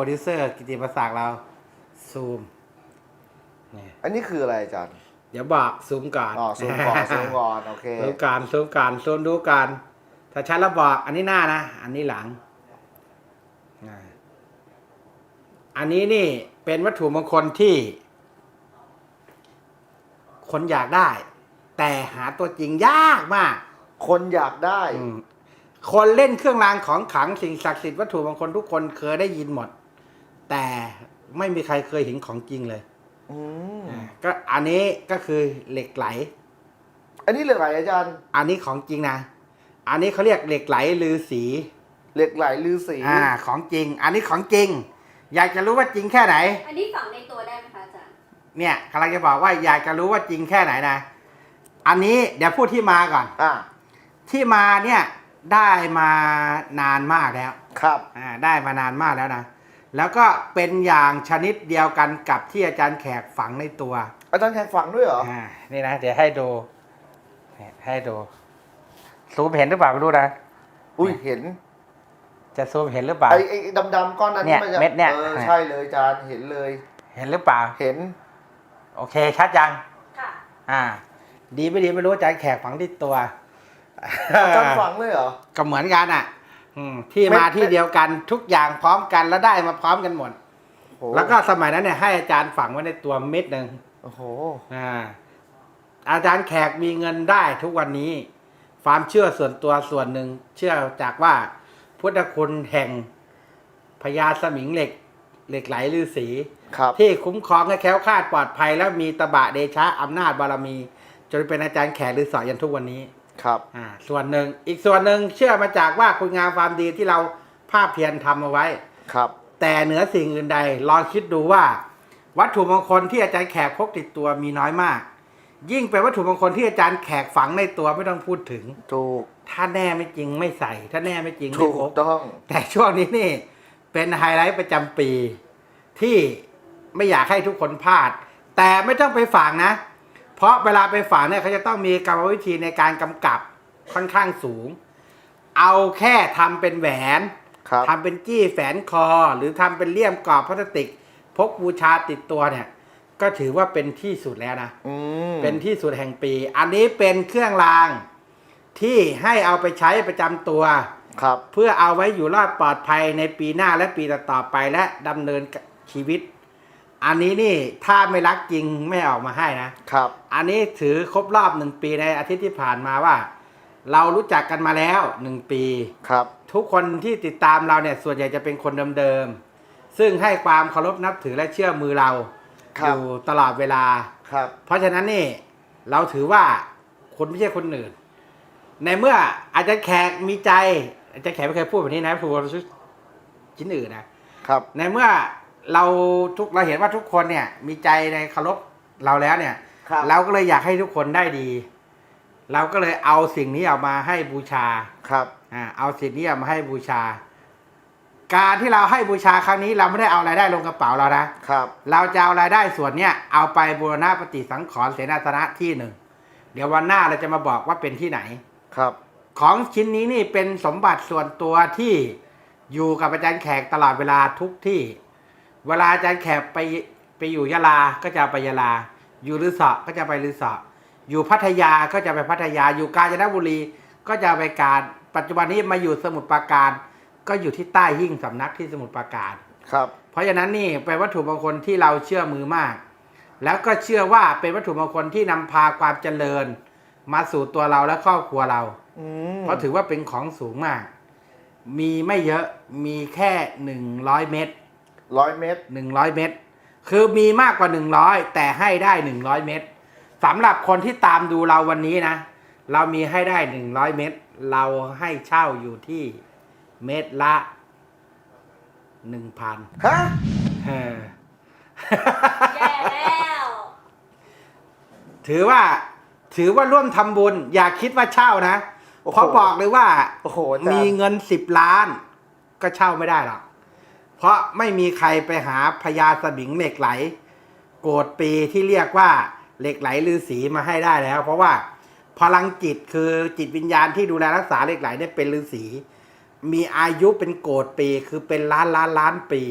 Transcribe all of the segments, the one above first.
รดิวเซอร์กิติประศักดิ์เราซูมนี่อันนี้คืออะไรอาจารย์เดี๋ยวบอกซูมก่อนอ๋อซูมก่อนซูมก่อนโอเคซูมก่อนซูมก่อนซูมดูก่อนถ้าชัดแล้วบอกอันนี้หน้านะ อันนี้หลังอ่าอันนี้นี่เป็นวัตถุมงคลที่ คนอยากได้ แต่หาตัวจริงยากมาก คนอยากได้อืมคนเล่นเครื่องรางของขลังสิ่งศักดิ์สิทธิ์วัตถุมงคลทุกคนเคยได้ยินหมด แต่ไม่มีใครเคยเห็นของจริงเลยอืมอ่าก็อันนี้ก็คือเหล็กไหล อันนี้เหล็กไหลอาจารย์ อันนี้ของจริงนะ อันนี้เขาเรียกเหล็กไหลลือสีเหล็กไหลลือสีอ่าของจริง อันนี้ของจริง อยากจะรู้ว่าจริงแค่ไหน อันนี้ฝังในตัวได้ไหมคะอาจารย์ เนี่ยกำลังจะบอกว่าอยากจะรู้ว่าจริงแค่ไหนนะ อันนี้เดี๋ยวพูดที่มาก่อน อ่าที่มาเนี่ยได้มานานมากแล้วครับ อ่าได้มานานมากแล้วนะ แล้วก็เป็นอย่างชนิดเดียวกันกับที่อาจารย์แขกฝังในตัวอาจารย์แขกฝังด้วยเหรออ่านี่นะเดี๋ยวให้ดูเนี่ยให้ดูซูมเห็นหรือเปล่าไม่รู้นะอุ้ยเห็น จะซูมเห็นหรือเปล่าไอ้ไอ้ดำๆก้อนนั้นเนี่ยที่มันจะเม็ดเนี่ย ออใช่เลยอาจารย์เห็นเลย เห็นหรือเปล่า เห็น โอเคชัดยังค่ะอ่า ดีไม่ดีไม่รู้อาจารย์แขกฝังที่ตัวอาจารย์ฝังเลยเหรอ ก็เหมือนกันอะ อืมที่เม็ดมาที่เดียวกันทุกอย่างพร้อมกันแล้วได้มาพร้อมกันหมดโหแล้วก็สมัยนั้นเนี่ยให้อาจารย์ฝังไว้ในตัวเม็ดหนึ่งโอ้โห อ่าอาจารย์แขกมีเงินได้ทุกวันนี้ความเชื่อส่วนตัวส่วนหนึ่งเชื่อจากว่าพุทธคุณแห่งพญาสมิงเหล็ก เหล็กไหลฤาษีครับ ที่คุ้มครองให้แคล้วคลาดปลอดภัย และมีตบะเดชะอำนาจบารมี จนเป็นอาจารย์แขกหรือสอยันทุกวันนี้ ครับอ่าส่วนหนึ่งอีกส่วนหนึ่งเชื่อมาจากว่าคุณงามความดีที่เราภาพเพียรทำเอาไว้ ครับ แต่เหนือสิ่งอื่นใดลองคิดดูว่า วัตถุมงคลที่อาจารย์แขกพกติดตัวมีน้อยมาก ยิ่งเป็นวัตถุมงคลที่อาจารย์แขกฝังในตัวไม่ต้องพูดถึง ถูก ถ้าแน่ไม่จริงไม่ใส่ ถ้าแน่ไม่จริงถูไม่กพกต้อง แต่ช่วงนี้นี่เป็นไฮไลท์ประจำปีที่ไม่อยากให้ทุกคนพลาด แต่ไม่ต้องไปฝังนะ เพราะเวลาไปฝังเนี่ยเขาจะต้องมีกรรมวิธีในการกำกับค่อนข้างสูง เอาแค่ทำเป็นแหวนครับทำเป็นจี้แฝนคอ หรือทำเป็นเลี่ยมกรอบพลาสติก พกบูชาติดตัวเนี่ย ก็ถือว่าเป็นที่สุดแล้วนะอืมเป็นที่สุดแห่งปี อันนี้เป็นเครื่องรางที่ให้เอาไปใช้ประจำตัว ครับ เพื่อเอาไว้อยู่รอดปลอดภัยในปีหน้าและปีต่อๆไปและดำเนินชีวิต อันนี้นี่ถ้าไม่รักจริงไม่ออกมาให้นะครับ อันนี้ถือครบรอบหนึ่งปีในอาทิตย์ที่ผ่านมาว่า เรารู้จักกันมาแล้วหนึ่งปี ครับ ทุกคนที่ติดตามเราเนี่ยส่วนใหญ่จะเป็นคนเดิมๆซึ่งให้ความเคารพนับถือและเชื่อมือเราคอรับยู่ตลอดเวลา ครับ เพราะฉะนั้นนี่เราถือว่าคนไม่ใช่คนอื่น ในเมื่ออาจารย์แขกมีใจอาจารย์แขกไม่เคยพูดแบบนี้นะพูดว่าชิ้นอื่นนะ ครับ ในเมื่อ เราทุกเราเห็นว่าทุกคนเนี่ย มีใจในเคารพเราแล้วเนี่ย ครับเราก็เลยอยากให้ทุกคนได้ดี เราก็เลยเอาสิ่งนี้เอามาให้บูชาครับ อ่าเอาสิ่งนี้เอามาให้บูชา การที่เราให้บูชาครั้งนี้เราไม่ได้เอารายได้ลงกระเป๋าเรานะครับ เราจะเอารายได้ส่วนเนี้ยเอาไปบูรณะปฏิสังขรณ์เสนาสนะที่หนึ่งเดี๋ยววันหน้าเราจะมาบอกว่าเป็นที่ไหน ครับ ของชิ้นนี้นี่เป็นสมบัติส่วนตัวที่อยู่กับอาจารย์แขกตลอดเวลาทุกที่ เวลาอาจารย์แขกไปไปอยู่ยะลา ก็จะไปยะลา อยู่ลือเสาก็จะไปลือเสาอยู่พัทยาก็จะไปพัทยา อยู่กาญจนบุรี ก็จะไปการ ปัจจุบันนี้มาอยู่สมุทรปราการ ก็อยู่ที่ใต้หิ้งสำนักที่สมุทรปราการ ครับ เพราะฉะนั้นนี่เป็นวัตถุมงคลที่เราเชื่อมือมาก แล้วก็เชื่อว่าเป็นวัตถุมงคลที่นำพาความเจริญ มาสู่ตัวเราและครอบครัวเรา อืมเพราะถือว่าเป็นของสูงมาก มีไม่เยอะ มีแค่หนึ่งร้อยเมตร ร้อยเมตรหนึ่งร้อยเมตรคือมีมากกว่าหนึ่งร้อยแต่ให้ได้หนึ่งร้อยเมตรสำหรับคนที่ตามดูเราวันนี้นะ เรามีให้ได้หนึ่งร้อยเม็ดเราให้เช่าอยู่ที่เม็ดละหนึ่งพันฮะแย่แล้วถือว่าถือว่าร่วมทำบุญ อย่าคิดว่าเช่านะโอ้โห เพราะบอกเลยว่า โอ้โหอาจารมีย์เงินสิบล้าน ก็เช่าไม่ได้หรอก เพราะไม่มีใครไปหาพญาสมิงเหล็กไหล โกรธปีที่เรียกว่าเหล็กไหลลือสีมาให้ได้แล้ว เพราะว่าพลังจิตคือจิตวิญญาณที่ดูแลรักษาเหล็กไหลเนี่ยเป็นลือสีมีอายุเป็นโกรธปีคือเป็นล้านล้านล้านปี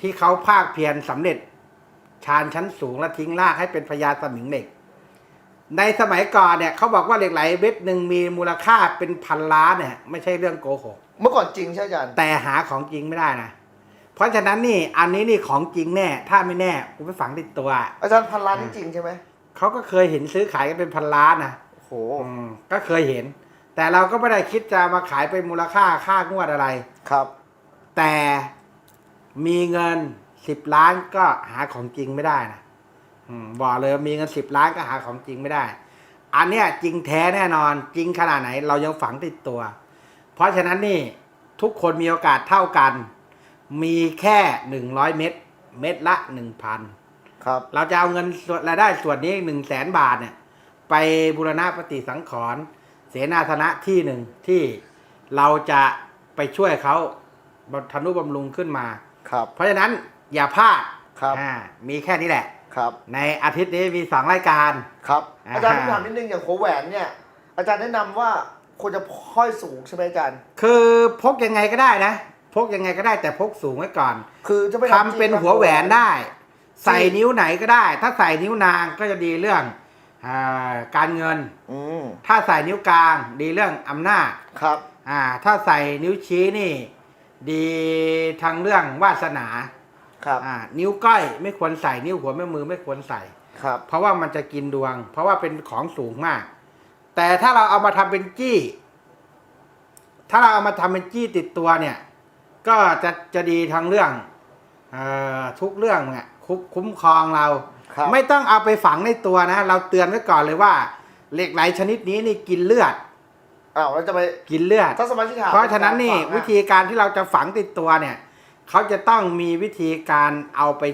ที่เขาภาคเพียรสำเร็จชานชั้นสูงและทิ้งรากให้เป็นพญาสมิงเหล็ก ในสมัยก่อนเนี่ยเขาบอกว่าเหล็กไหลเม็ดหนึ่งมีมูลค่าเป็นพันล้านเนี่ยไม่ใช่เรื่องโกหกเมื่อก่อนจริงใช่อาจารย์แต่หาของจริงไม่ได้นะ เพราะฉะนั้นนี่อันนี้นี่ของจริงแน่ ถ้าไม่แน่กูไปฝังติดตัวอาจารย์พันล้านนี่จริงใช่ไหมเขาก็เคยเห็นซื้อขายกันเป็นพันล้านนะโอ้โหอืมก็เคยเห็น แต่เราก็ไม่ได้คิดจะมาขายเป็นมูลค่าค่างวดอะไร ครับ แต่มีเงินสิบล้านก็หาของจริงไม่ได้นะอืมบอกเลยมีเงินสิบล้านก็หาของจริงไม่ได้ อันเนี้ยจริงแท้แน่นอนจริงขนาดไหน เรายังฝังติดตัว เพราะฉะนั้นนี่ทุกคนมีโอกาสเท่ากัน มีแค่หนึ่งร้อยเม็ดเม็ดละหนึ่งพันครับ เราจะเอาเงินส่วนรายได้ส่วนนี้หนึ่งแสนบาทเนี่ย ไปบูรณะปฏิสังขรณ์เสนาสนะที่หนึ่งที่เราจะไปช่วยเขาบำทนุบำรุงขึ้นมา ครับ เพราะฉะนั้นอย่าพลาดครับอ่ามีแค่นี้แหละ ครับ ในอาทิตย์นี้มีสองรายการ ครับอ่าอาจารย์ผมถามนิดนึงอย่างหัวแหวนเนี่ย อาจารย์แนะนำว่าควรจะห้อยสูงใช่ไหมอาจารย์ คือพกยังไงก็ได้นะ พกยังไงก็ได้แต่พกสูงไว้ก่อน คือจะไม่ทำเป็นหัวแหวนได้ ใส่นิ้วไหนก็ได้ ถ้าใส่นิ้วนางก็จะดีเรื่องอาการเงิน อืมถ้าใส่นิ้วกลางดีเรื่องอำนาจ ครับ อ่า ถ้าใส่นิ้วชี้นี่ ดีทางเรื่องวาสนาครับ อ่านิ้วก้อยไม่ควรใส่นิ้วหัวแม่มือไม่ควรใส่ ครับ เพราะว่ามันจะกินดวง เพราะว่าเป็นของสูงมาก แต่ถ้าเราเอามาทำเป็นจี้ ถ้าเราเอามาทำเป็นจี้ติดตัวเนี่ย ก็จะจะดีทางเรื่องเออทุกเรื่องเนี่ยคุ้มคุ้มครองเราครับไม่ต้องเอาไปฝังในตัวนะ เราเตือนไว้ก่อนเลยว่าเหล็กไหลชนิดนี้นี่กินเลือดอ้าวแล้วจะไปกินเลือดถ้าสมาชิกถามเพราะฉะนั้นนี่ฝังอะวิธีการที่เราจะฝังติดตัวเนี่ยเขาจะต้องมีวิธีการเอาไป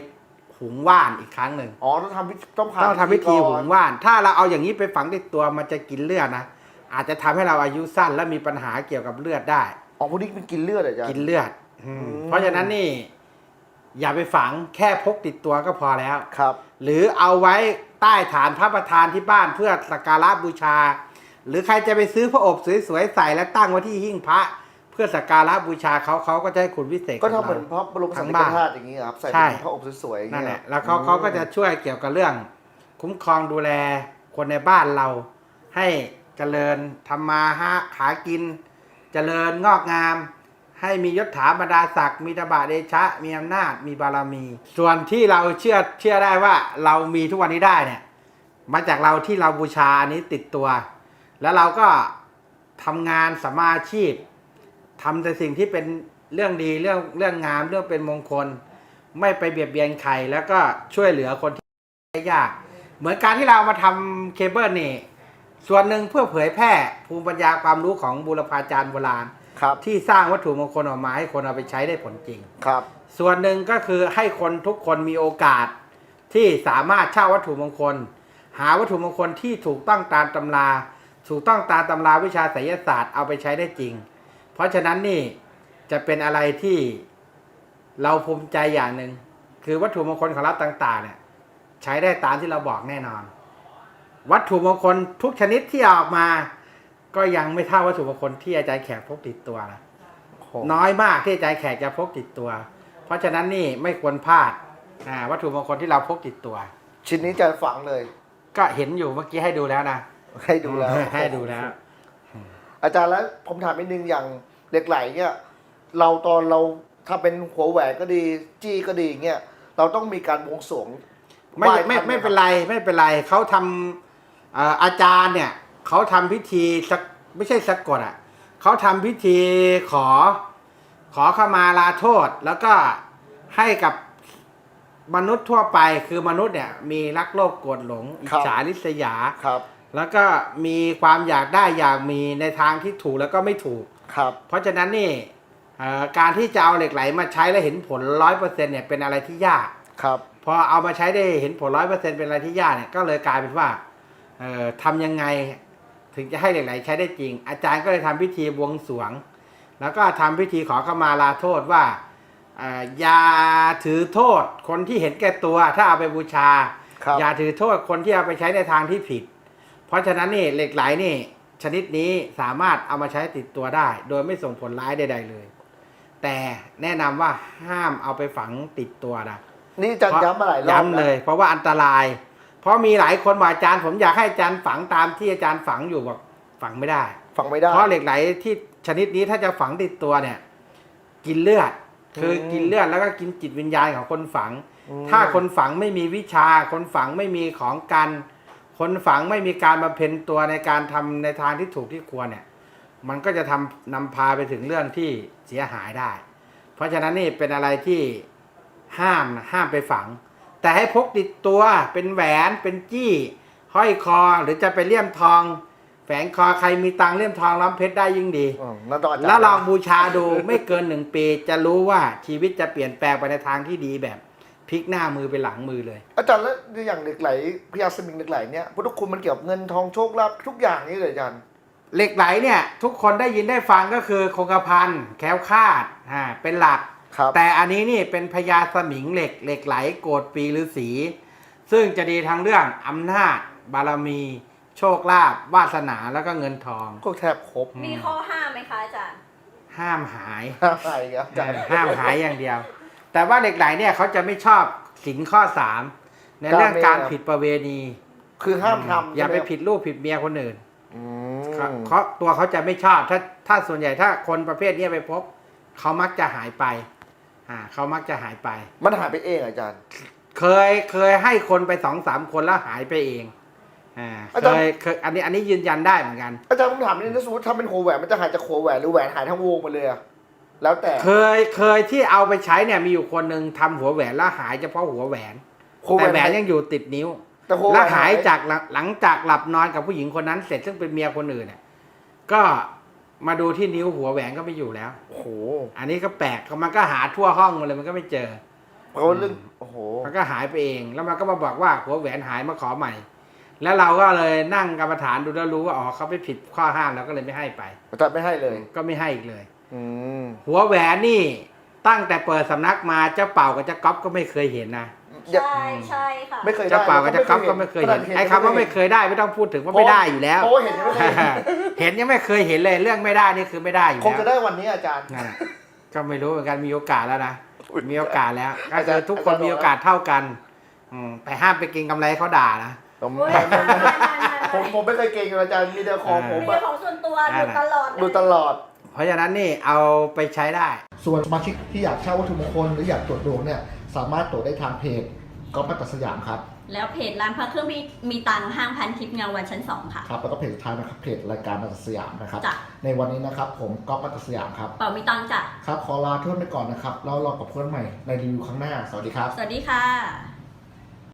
หุงว่านอีกครั้งหนึ่งอ๋อต้องทำวิต้องผ่านต้องทำวิธีก่หุอนงว่าน ถ้าเราเอาอย่างนี้ไปฝังติดตัวมันจะกินเลือดนะอาจจะทำให้เราอายุสั้นและมีปัญหาเกี่ยวกับเลือดได้อ๋อพวกนี้เป็นกินเลือดเหรออาจารย์กินเลือด อืมอืมเพราะฉะนั้นนี่ อย่าไปฝังแค่พกติดตัวก็พอแล้ว ครับ หรือเอาไว้ใต้ฐานพระประธานที่บ้านเพื่อสักการะบูชา หรือใครจะไปซื้อพระอบสวยๆใส่แล้วตั้งไว้ที่หิ้งพระ เพื่อสักการะบูชาเขาเขาก็จะให้คุณวิเศษก็บทำเหมือนราพระบรมสารีริกธาตุอย่างนี้ครับ ใส่ใช่ เป็นพระอบสวยๆอย่างนั่นนี้แหละครับแล้วเขาเขาก็จะช่วยเกี่ยวกับเรื่อง คุ้มครองดูแลคนในบ้านเรา ให้เจริญทำมาหาหากิน เจริญงอกงาม ให้มียศถาบรรดาศักดิ์มีตบะเดชะ มีอำนาจ มีบารมี ส่วนที่เราเชื่อเชื่อได้ว่าเรามีทุกวันนี้ได้เนี่ย มาจากเราที่เราบูชาอันนี้ติดตัว แล้วเราก็ทำงานสมมาชีพทำแต่สิ่งที่เป็นเรื่องดีเรื่องเรื่องงามเรื่องเป็นมงคล ไม่ไปเบียดเบียนใครแล้วก็ช่วยเหลือคนที่ยาก เหมือนการที่เรามาทำเคเบิลนี่ส่วนหนึ่งเพื่อเผยแพร่ภูมิปัญญาความรู้ของบูรพาจารย์โบราณ ครับที่สร้างวัตถุมงคลออกมาให้คนเอาไปใช้ได้ผลจริง ครับ ส่วนหนึ่งก็คือให้คนทุกคนมีโอกาส ที่สามารถเช่าวัตถุมงคล หาวัตถุมงคลที่ถูกต้องตามตำรา ถูกต้องตามตำราวิชาไสยศาสตร์เอาไปใช้ได้จริง เพราะฉะนั้นนี่จะเป็นอะไรที่เราภูมิใจอย่างหนึ่งคือวัตถุมงคลของเราต่าง ๆ เนี่ย ใช้ได้ตามที่เราบอกแน่นอน วัตถุมงคลทุกชนิดที่ออกมา ก็ยังไม่เท่าวัตถุมงคลที่อาจารย์แขกพกติดตัวนะน้อยมากที่อาจารย์แขกจะพกติดตัว เพราะฉะนั้นนี่ไม่ควรพลาดอ่าวัตถุมงคลที่เราพกติดตัว ชิ้นนี้จะฝังเลย ก็เห็นอยู่เมื่อกี้ให้ดูแล้วนะให้ดูแล้วให้ดูแล้ว อาจารย์แล้วผมถามนิดนึงอย่างเหล็กไหลเนี่ย เราตอนเราถ้าเป็นหัวแหวนก็ดี จี้ก็ดีเงี้ยเราต้องมีการบวงสรวงไม่หว้ไม่ท่าหไม่คบเป็นไรไม่เป็นไรเขาทำเอ่ออาจารย์เนี่ย เขาทำพิธีสักไม่ใช่สะกดอะ เขาทำพิธีขอ ขอขมาลาโทษ แล้วก็ให้กับมนุษย์ทั่วไปคือมนุษย์เนี่ย มีรักโลภโกรธหลงอิจครับฉาริษยา ครับ แล้วก็มีความอยากได้อยากมีในทางที่ถูกแล้วก็ไม่ถูก ครับ เพราะฉะนั้นนี่เอ่อการที่จะเอาเหล็กไหลมาใช้แล้วเห็นผลร้อยเปอร์เซ็นเนี่ยเป็นอะไรที่ยาก ครับ พอเอามาใช้ได้เห็นผลร้อยเปอร์เซ็นเป็นอะไรที่ยากเนี่ยก็เลยกลายเป็นว่าเอ่อทำยังไง ถึงจะให้เหล็กไหลใช้ได้จริง อาจารย์ก็เลยทำพิธีบวงสรวง แล้วก็ทำพิธีขอขมาลาโทษว่าเอ่ออย่าถือโทษคนที่เห็นแก่ตัวถ้าเอาไปบูชาครับอย่าถือโทษคนที่เอาไปใช้ในทางที่ผิด เพราะฉะนั้นนี่เหล็กไหลนี่ ชนิดนี้สามารถเอามาใช้ติดตัวได้ โดยไม่ส่งผลร้ายใด ๆ เลย แต่แนะนำว่าห้ามเอาไปฝังติดตัวนะนี่อาจารย์ย้ำมาหลายรอบย้ำเลยนะเพราะว่าอันตราย เพราะมีหลายคนบอกอาจารย์ผมอยากให้อาจารย์ฝังตามที่อาจารย์ฝังอยู่บอกฝังไม่ได้ฟังไม่ได้ เพราะเหล็กไหลที่ชนิดนี้ถ้าจะฝังติดตัวเนี่ย กินเลือด คืออมกินเลือดแล้วก็กินจิตวิญญาณของคนฝังอืมถ้าคนฝังไม่มีวิชา คนฝังไม่มีของกัน คนฝังไม่มีการมาเพ็ญตัวในการทำในทางที่ถูกที่ควรเนี่ย มันก็จะทำนำพาไปถึงเรื่องที่เสียหายได้ เพราะฉะนั้นนี่เป็นอะไรที่ห้ามนะห้ามไปฝัง แต่ให้พกติดตัวเป็นแหวนเป็นจี้ห้อยคอหรือจะไปเลี่ยมทอง แฝงคอใครมีตังค์เลี่ยมทองล้ำเพชรได้ยิ่งดี อืมนั่นต้องอาจารย์แล้วลองบูชาดู ไม่เกินหนึ่งปี จะรู้ว่าชีวิตจะเปลี่ยนแปลงไปในทางที่ดีแบบพลิกหน้ามือไปหลังมือเลย อาจารย์แล้วอย่างเหล็กไหลพญาสมิงเหล็กไหลเนี่ยพุทธคุณมันเกี่ยวกับเงินทองโชคลาภทุกอย่างนี่เลยอาจารย์ เหล็กไหลเนี่ย ทุกคนได้ยินได้ฟังก็คือคงกระพันแคล้วคลาดอ่าเป็นหลัก ครับแต่อันนี้นี่เป็นพญาสมิงเหล็กเหล็กไหลโกดปีฤาษีซึ่งจะดีทั้งเรื่องอำนาจ บารมี โชคลาภวาสนาแล้วก็เงินทอง ก็แทบครบอืมมีข้อห้ามไหมคะอาจารย์ ห้ามหาย อะไรครับอาจารย์ ห้ามหายอย่างเดียว แต่ว่าเหล็กไหลเนี่ยเขาจะไม่ชอบสินข้อสามในเรื่องการผิดประเวณีคือห้ามทำอย่าไปใช่หมผิดลูกผิดเมียคนอื่นอืเขามเขาตัวเขาจะไม่ชอบถ้าถ้าส่วนใหญ่ถ้าคนประเภทเนี้ยไปพบ เขามักจะหายไป อ่าเขามักจะหายไป มันหายไปเองเหรออาจารย์ เคยเคยให้คนไปสองสามคนแล้วหายไปเองอ่าอาเคจารย์ ยเคยอันนี้อันนี้ยืนยันได้เหมือนกัน อาจารย์ผมถามนิดนึงสมมติถ้าเป็นโคแหวนมันจะหายจากโคแหวนหรือแหวนหายทั้งวงไปเลยอะแล้วแต่เคยเคยที่เอาไปใช้เนี่ยมีอยู่คนหนึ่งทำหัวแหวนแล้วหายเฉพาะหัวแหวนโคแต่แหแหววนนยังอยู่ติดนิ้ว แต่โคแหวแล้วนหายจากหลังหลังจากหลับนอนกับผู้หญิงคนนั้นเสร็จซึ่งเป็นเมียคนอื่นเนี่ยก็ มาดูที่นิ้วหัวแหวนก็ไม่อยู่แล้ว โอ้โหอันนี้ก็แปลกมันก็หาทั่วห้องหมดเลยมันก็ไม่เจอเพราะว่าเรื่องโอ้โห มันก็หายไปเอง แล้วมันก็มาบอกว่าหัวแหวนหายมาขอใหม่ แล้วเราก็เลยนั่งกรรมฐานดูแล้วรู้ว่าอ๋อเขาไปผิดข้อห้ามเราก็เลยไม่ให้ไปอาจารย์ไม่ให้เลย ก็ไม่ให้อีกเลย อืมหัวแหวนนี่ตั้งแต่เปิดสำนักมาเจ้าเป่ากับเจ้าก๊อฟก็ไม่เคยเห็นนะ อย่า ใช่ใช่ค่ะ ไม่เคยได้เจ้าเป่ากับเจ้าก๊อฟก็ไม่เคยเห็นไอ้คำว่าไม่เคยได้ไม่ต้องพูดถึงว่าไม่ได้อยู่แล้ว เพราะว่าเห็นยังไม่เคยเห็น เห็นยังไม่เคยเห็นเลยเรื่องไม่ได้นี่คือไม่ได้อยู่คงแล้วจะได้วันนี้อาจารย์ นั่นน่ะก็ไม่รู้เหมือนกันมีโอกาสแล้วนะอุ๊ยมีโอกาสแล้วก็อาคืจารอย์ทุกคนอาจารย์มีโอกาสเท่ากันอืมแต่ห้ามไปกินกำไรเขาด่านะ ผมอุ๊ยไม่ไม่ไม่ไม่ไม่ไม่ผมผมไม่เคยเก่งเลยอาจารย์มีแต่ของผมมีอะของส่วนตัวนั่ดูนน่ะตลอดเลยดูตลอด เพราะฉะนั้นนี่เอาไปใช้ได้ ส่วนสมาชิกที่อยากเช่าวัตถุมงคลหรืออยากตรวจดวงเนี่ย สามารถตรวจได้ทางเพจก๊อฟมัตตสยามครับ แล้วเพจร้านพระเครื่องมีมีตังค์ห้างพันทิพย์เงาวันชั้นสองค่ะ ครับแล้วก็เพจสุดท้ายนะครับเพจรายการมัตตสยามนะครับ จ้ะ ในวันนี้นะครับผมก๊อฟมัตตสยามครับ เป่ามีตังค์จ้ะ ครับขอลาเพื่อนไปก่อนนะครับแล้วรอกับเพื่อนใหม่ในรีวิวครั้งหน้า สวัสดีครับ สวัสดีค่ะ